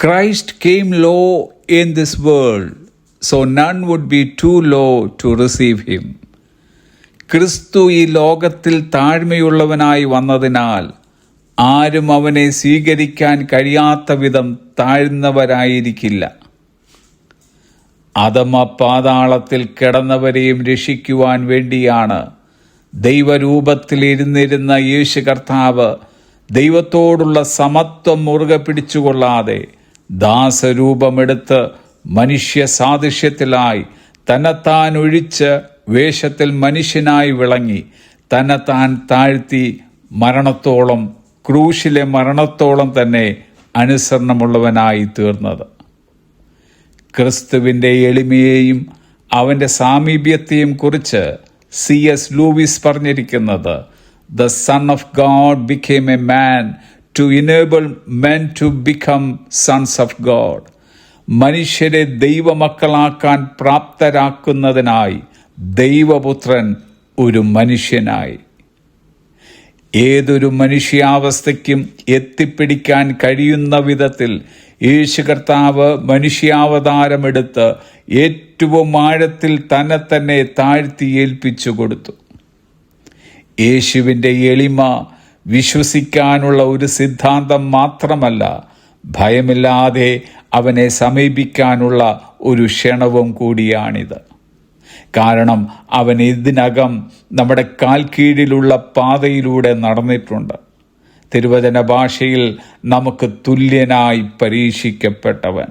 Christ came low in this world, so none would be too low to receive him. ക്രിസ്തു ഈ ലോകത്തിൽ താഴ്മയുള്ളവനായി വന്നതിനാൽ ആരും അവനെ സ്വീകരിക്കാൻ കഴിയാത്ത വിധം താഴ്ന്നവരായിരിക്കില്ല അധമ പാതാളത്തിൽ കിടന്നവരെയും രക്ഷിക്കുവാൻ വേണ്ടിയാണ് ദൈവരൂപത്തിലിരുന്നിരുന്ന യേശു കർത്താവ് ദൈവത്തോടുള്ള സമത്വം മുറുകെ പിടിച്ചുകൊള്ളാതെ ദാസരൂപമെടുത്ത് മനുഷ്യ സാദൃശ്യത്തിലായി തന്നെത്താൻ ഒഴിച്ച് വേഷത്തിൽ മനുഷ്യനായി വിളങ്ങി തന്നെത്താൻ താഴ്ത്തി മരണത്തോളം ക്രൂശിലെ മരണത്തോളം തന്നെ അനുസരണമുള്ളവനായി തീർന്നത്. ക്രിസ്തുവിന്റെ എളിമയെയും അവന്റെ സാമീപ്യത്തെയും കുറിച്ച് സി എസ് ലൂവിസ് പറഞ്ഞിരിക്കുന്നത് the son of God became a man to enable men to become sons of God മനുഷ്യരെ ദൈവമക്കളാക്കാൻ പ്രാപ്തരാക്കുന്നതിനായി ദൈവപുത്രൻ ഒരു മനുഷ്യനായി. ഏതൊരു മനുഷ്യാവസ്ഥയ്ക്കും എത്തിപ്പിടിക്കാൻ കഴിയുന്ന വിധത്തിൽ യേശു കർത്താവ് മനുഷ്യാവതാരമെടുത്ത് ഏറ്റവും ആഴത്തിൽ തന്നെ തന്നെ താഴ്ത്തി ഏൽപ്പിച്ചു കൊടുത്തു. യേശുവിന്റെ എളിമ വിശ്വസിക്കാനുള്ള ഒരു സിദ്ധാന്തം മാത്രമല്ല ഭയമില്ലാതെ അവനെ സമീപിക്കാനുള്ള ഒരു ക്ഷണവും കൂടിയാണിത്. കാരണം അവൻ ഇതിനകം നമ്മുടെ കാൽ കീഴിലുള്ള പാതയിലൂടെ നടന്നിട്ടുണ്ട്. തിരുവചന ഭാഷയിൽ നമുക്ക് തുല്യനായി പരീക്ഷിക്കപ്പെട്ടവൻ.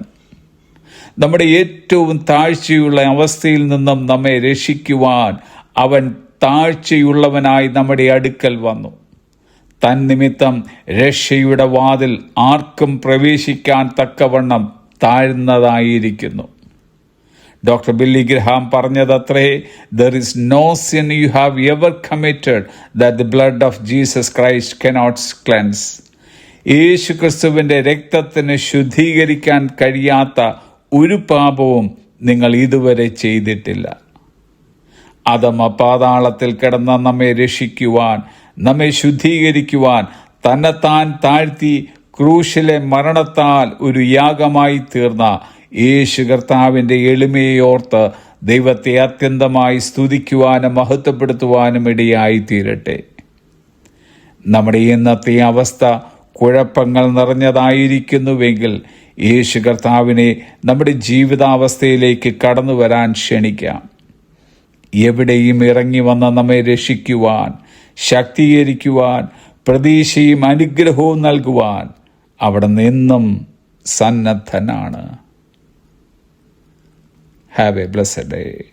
നമ്മുടെ ഏറ്റവും താഴ്ചയുള്ള അവസ്ഥയിൽ നിന്നും നമ്മെ രക്ഷിക്കുവാൻ അവൻ താഴ്ചയുള്ളവനായി നമ്മുടെ അടുക്കൽ വന്നു. തന്നിമിത്തം രക്ഷയുടെ വാതിൽ ആർക്കും പ്രവേശിക്കാൻ തക്കവണ്ണം താഴ്ന്നതായിരിക്കുന്നു. Doctor Billy Graham പറഞ്ഞതത്രേ there is no sin you have ever committed that the blood of Jesus Christ cannot cleanse യേശു ക്രിസ്തുവിന്റെ രക്തത്തിന് ശുദ്ധീകരിക്കാൻ കഴിയാത്ത ഒരു പാപവും നിങ്ങൾ ഇതുവരെ ചെയ്തിട്ടില്ല. അതമ പാതാളത്തിൽ കിടന്ന നമ്മെ രക്ഷിക്കുവാൻ നമ്മെ ശുദ്ധീകരിക്കുവാൻ തന്നെത്താൻ താഴ്ത്തി ക്രൂശിലെ മരണത്താൽ ഒരു യാഗമായി തീർന്ന യേശു കർത്താവിന്റെ എളിമയോർത്ത് ദൈവത്തെ അത്യന്തമായി സ്തുതിക്കുവാനും മഹത്വപ്പെടുത്തുവാനും ഇടയായി തീരട്ടെ നമ്മുടെ ഇന്നത്തെ അവസ്ഥ കുഴപ്പങ്ങൾ നിറഞ്ഞതായിരിക്കുന്നുവെങ്കിൽ യേശു കർത്താവിനെ നമ്മുടെ ജീവിതാവസ്ഥയിലേക്ക് കടന്നു വരാൻ ക്ഷണിക്കാം. എവിടെയും ഇറങ്ങി വന്ന നമ്മെ രക്ഷിക്കുവാൻ ശക്തീകരിക്കുവാൻ പ്രതീക്ഷയും അനുഗ്രഹവും നൽകുവാൻ അവിടെ നിന്നും സന്നദ്ധനാണ്. Have a blessed day